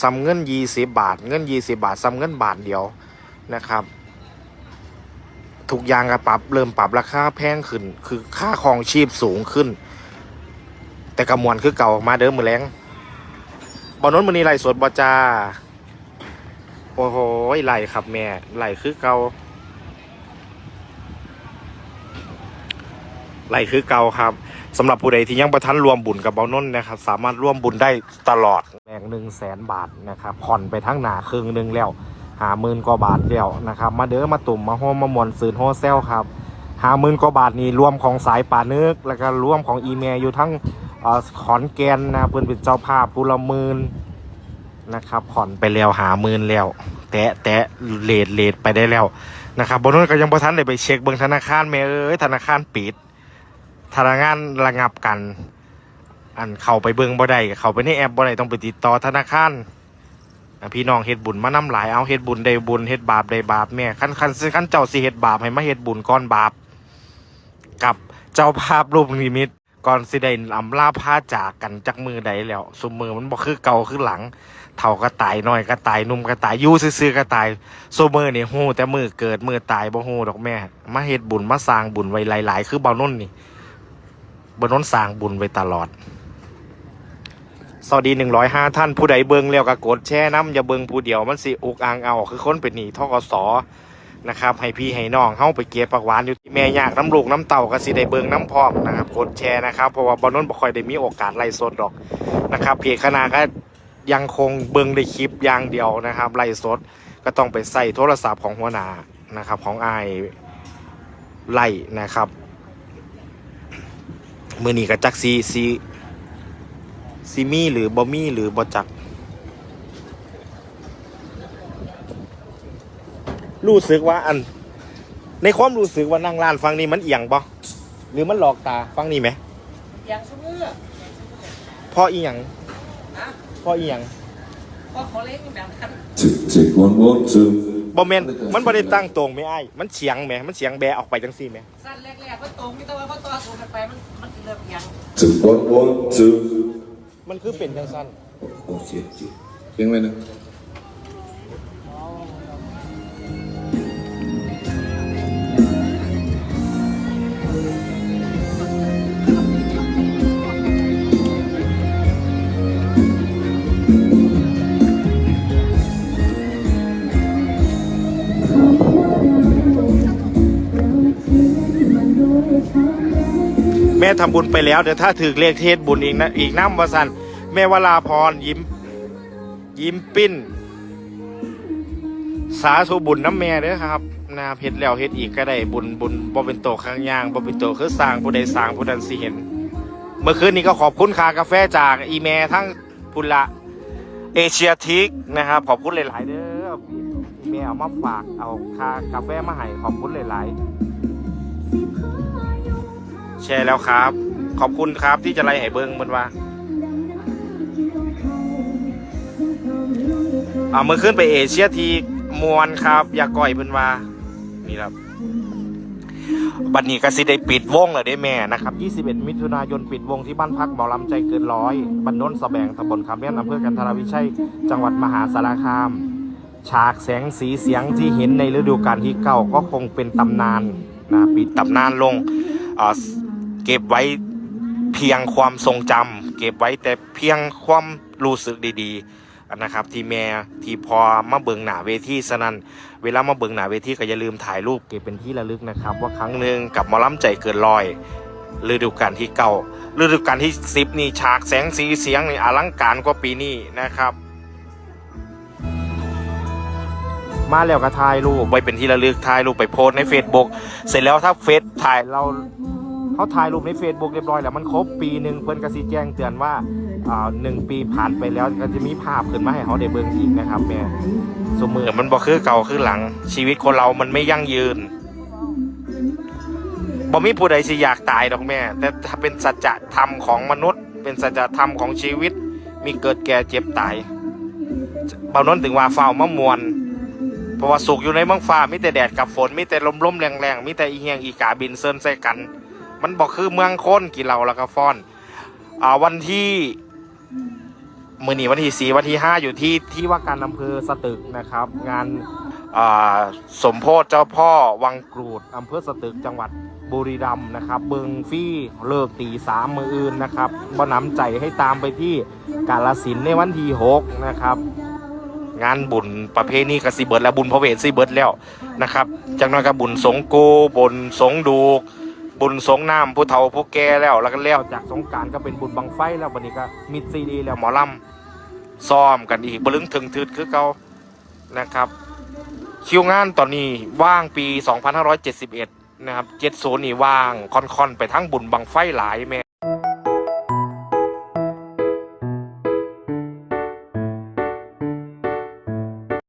ซ้ำเงินยี่สิบบาท เงินยี่สิบาทซ้ำเงินบาทเดียวนะครับทุกอย่างก็ปรับเริ่มปรับราคาแพงขึ้น คือค่าครองชีพสูงขึ้น แต่กระมวลคือเก่ามาเดิมมือแรงบอนนมือนี้ไหลสดบอจาโอ้โหไหลครับแม่ไหลคือเก่าไหลคือเก่าครับสำหรับผู้ใดที่ยังประทันรวมบุญกับเบานนท์นะครับ สามารถร่วมบุญได้ตลอดแรงหนึ่งแสนบาทนะครับผ่อนไปทั้งหนาครึ่งหนึ่งแล้วหาหมื่นกว่าบาทเดียวนะครับ มาเด้อมาตุ่มมาโฮมมามวนซืนโฮเซลครับหาหมื่นกว่าบาทนี่รวมของสายป่านึก แล้วก็รวมของอีเมลอยู่ทั้งอขอนแกนนะเพื่อนเป็นเจ้าภาพผู้ละหมื่นนะครับผ่อนไปแล้วหาหมื่นแล้ว แตะแตะเลดเลดไปได้แล้วนะครับบนนั้นก็ยังประทันได้ไปเช็คเบิ่งธนาคารแม่เอ้ยธนาคารปิด ธนาคารระงับกัน อันเข้าไปเบิ่งบ่ได้เข้าไปในแอปบ่ได้ต้องไปติดต่อธนาคารพี่น้องเฮ็ดบุญมานำหลายเอาเฮ็ดบุญได้บุญเฮ็ดบาปได้บาปแม่คันคันคันเจ้าสิเฮ็ดบาปให้มาเฮ็ดบุญก่อนบาป กับเจ้าภาพรูปนิมิตก่อนสิได้อำลาพาจากกันจักมือใดแล้วซุมือมันบ่คือเก่าคือหลังเฒ่าก็ตายน้อยก็ตายนุ่มก็ตายอยู่ซื่อๆก็ตายซุมือนี่ฮู้แต่มือเกิดมือตายบ่ฮู้ดอกแม่ มาเฮ็ดบุญมาสร้างบุญไว้หลาย ๆ คือเบานุ่นนี่ บานุ่นสร้างบุญไว้ตลอด สวัสดีหนึ่งร้อยห้าท่านผู้ใดเบิงแล้วก็กดแช่น้ำอย่าเบิงผู้เดียวมันสิอุกอังเอา คือคนเป็นหนีทกสนะครับ ให้พี่ให้น้องเข้าไปเก็บปักหวานอยู่ที่แม่ยากน้ำลูกน้ำเต่าก็สิได้เบิงน้ำพร้อมนะครับกดแชร์นะครับเพราะว่าบอลนนบ่ค่อยได้มีโอกาสไล่สดหรอกนะครับเพจคณะก็ยังคงเบิงในคลิปอย่างเดียวนะครับไล่สดก็ต้องไปใส่โทรศัพท์ของหัวหน้านะครับของไอไล่นะครับ มือนี้กับจักซีซีซิมี่หรือบอมี่หรือบอจัก รู้สึกว่าอัน ในความรู้สึกว่านั่งร้านฟังนี่มันเอียงบ่หรือมันหลอกตาฟังนี่ไหมอย่างชั่วโมงเพ่ออีหยังนะเพ่ออีหยังเพราะเขาเล่นแบบนั้น Tick, tick, one, one, two. บอแมนมันบ่ได้ตั้งตรงไม่อ้ายมันเฉียงแหมมันเฉียงแบะออกไปจังซี่แหมสั้นแรกๆก็ตรงนี่แต่ว่าพอต่อสู้กันไปมันมันเริ่มยัง Tick, one, one, two. มันคือเป็นจังสั้น Okay. Tiếng lên nào. แม่ทำบุญไปแล้วเดี๋ยวถ้าถือเลขเทศบุญอีกนะอีกน้ำวสันแม่วราพรยิ้ม ยิ้มปิ้น สาธุบุญน้ำแม่เด้อครับนาเฮ็ดแล้วเฮ็ดอีกก็ได้บุญบุญบ่เป็นโตข้างย่างบ่เป็นโตคือสร้างผู้ใดสร้างผู้นั้นสิเห็น เมื่อคืนนี้ก็ขอบคุณคากาแฟจากอีเมทั้งพุละเอเชียทิกนะครับขอบคุณหลาย ๆ เด้ออีเมเอามาฝากเอาคากาแฟมาให้ขอบคุณหลาย ๆ ชร์แล้วครับ ขอบคุณครับที่จะไล่ให้เบิ้งมันว่าอ่าเมื่อขึ้นไปเอเชียทีมวนครับ อย่าก่อยเพิ่นว่านี่ครับบัดนี้กสิได้ปิดวงแล้วได้แม่นะครับ 21 มิถุนายนปิดวงที่บ้านพักหมอลำใจเกินร้อยบ้านโน้นสแบงตำบลคำเลี้ยนอำเภอกันทรวิชัย จังหวัดมหาสารคาม ฉากแสงสีเสียงที่เห็นในฤดูกาลที่เก่าก็คงเป็นตำนานนะปิดตำนานลง เก็บไว้เพียงความทรงจำเก็บไว้แต่เพียงความรู้สึกดีๆนะครับ ที่แม่ที่พอมาเบิงหนาเวทีสนั่นเวลามาเบิงหนาเวทีก็อย่าลืมถ่ายรูปเก็บเป็นที่ระลึกนะครับ ว่าครั้งหนึ่งกับมอลำใจเกินร้อยฤดูกาลที่เก่าฤดูกาลที่สิบนี่ฉากแสงสีเสียงนี่อลังการกว่าปีนี้นะครับ มาแล้วก็ถ่ายรูปไว้เป็นที่ระลึกถ่ายรูปไปโพสใน Facebook เสร็จแล้วถ้าเฟซถ่ายเรา เขาถ่ายรูปใน Facebook เรียบร้อยแล้วมันครบปีหนึ่งเพิ่นก็สิแจ้งเตือนว่าอ่าหนึ่งปีผ่านไปแล้วก็จะมีภาพขึ้นมาให้เขาได้เบิ่งอีกนะครับแม่สมือมันบ่คือเก่าคือหลัง ชีวิตคนเรามันไม่ยั่งยืนบ่มีผู้ใดสิอยากตายดอกแม่ แต่ถ้าเป็นสัจธรรมของมนุษย์ เป็นสัจธรรมของชีวิต มีเกิดแก่เจ็บตายเบานนถึงว่าเฝ้ามะมวนเพราะว่าสุกอยู่ในเมืองฟ้ามีแต่แดดกับฝนมีแต่ลมลมแรงแรงมีแต่อีเฮียงอีกาบินเซินใส่กัน มันบอกคือเมืองโค้นกี่เหล่าแล้วก็ฟ้อนอ่าวันที่มือหนีวันที่สี่วันที่ห้าอยู่ที่ที่ว่าการอำเภอสตึกนะครับ งานอ่าสมโพธิเจ้าพ่อวังกรูดอำเภอสตึกจังหวัดบุรีรัมย์นะครับ เบิงฟี่เลิกตีสามมืออื่นนะครับบ่น้ำใจให้ตามไปที่กาลสินในวันที่หกนะครับ งานบุญประเพณีกสิเบิร์ดและบุญพระเวทสิเบิร์ดแล้วนะครับจากนั้นก็บุญสงโกบุญสงดูก บุญสงน้ำผู้เฒ่าผู้แก่แล้วแล้วก็แล้วจากสงการก็เป็นบุญบังไฟแล้ววันนี้ก็มิดซีดีแล้วหมอลำซ้อมกันอีกบลึงถึงทืดคือเก่านะครับคิวงานตอนนี้ว่างปี 2571 นะครับ 70 นี่ว่างค่อนๆ ไปทั้งบุญบังไฟหลายแม่